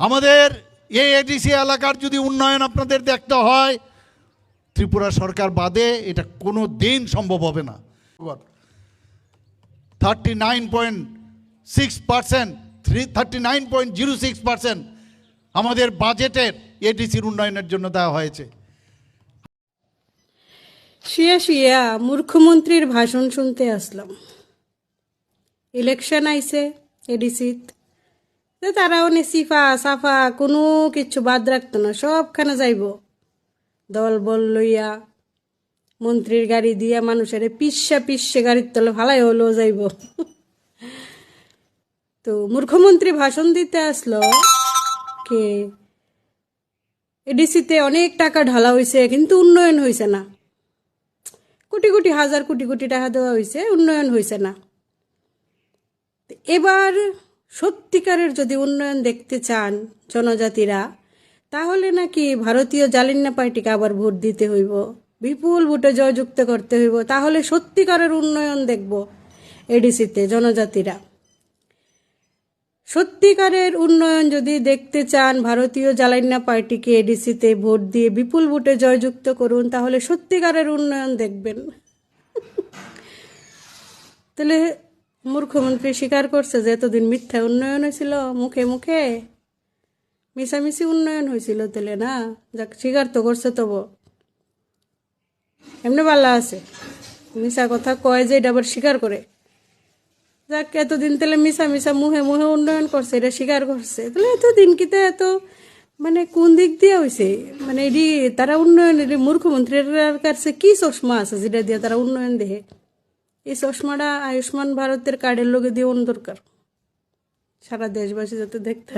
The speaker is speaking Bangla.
আমাদের এই এডিসি এলাকার যদি উন্নয়ন আপনাদের দেখতে হয়, ত্রিপুরা সরকার বাদে এটা কোনো দিন সম্ভব হবে না। Thirty nine point six percent three thirty nine point zero six percent আমাদের বাজেটের এডিসির উন্নয়নের জন্য দেওয়া হয়েছে। শুয়ে শুয়া মূর্খমন্ত্রীর ভাষণ শুনতে আসলাম। ইলেকশন আইসে এডিসিত তো তারাও নে সিফা, সাফা, কোনো কিছু বাদ রাখতো না, সবখানে যাইব। দল বল লইয়া, মন্ত্রীর গাড়ি দিয়া মানুষের পিসা পিসে গাড়ির তলে ভালাই হলেও যাইব। তো মূর্খমন্ত্রী ভাষণ দিতে আসলো কে, এডিসিতে অনেক টাকা ঢালা হয়েছে কিন্তু উন্নয়ন হয়েছে না। কোটি কোটি হাজার কোটি কোটি টাকা দেওয়া হয়েছে উন্নয়ন হয়েছে না। এবার সত্যিকারের যদি উন্নয়ন দেখতে চান জনজাতিরা, তাহলে নাকি ভারতীয় জালিন্না পার্টিকে আবার ভোট দিতে হইব। বিপুল ভোটে জয়যুক্ত করতে হইব। তাহলে সত্যিকারের উন্নয়ন দেখব এডিসিতে জনজাতিরা। সত্যিকারের উন্নয়ন যদি দেখতে চান ভারতীয় জ্বালান্না পার্টিকে এডিসিতে ভোট দিয়ে বিপুল ভোটে জয়যুক্ত করুন, তাহলে সত্যিকারের উন্নয়ন দেখবেন। তাহলে মূর্খমন্ত্রী স্বীকার করছে যে এতদিন মিথ্যা উন্নয়ন হয়েছিল, মুখে মুখে মিশামিশি উন্নয়ন হয়েছিল তাহলে না? যাক, স্বীকার তো করছে তবু এমনি ভালো আছে। মিশা কথা কয় যে এটা আবার স্বীকার করে। যাক, এতদিন তাহলে মিশা মিশা মুহে মুহে উন্নয়ন করছে, এটা স্বীকার করছে। তাহলে এতদিন কিতে এত মানে কোন দিক দিয়ে হয়েছে মানে এটি তারা উন্নয়ন মূর্খমন্ত্রীর কাছে কি চশমা আছে যেটা দিয়ে তারা উন্নয়ন দেহে? এই চশমাটা আয়ুষ্মান ভারতের কার্ডের লোকে দিয়ে অন দরকার। সারা দেশবাসী যাতে দেখতে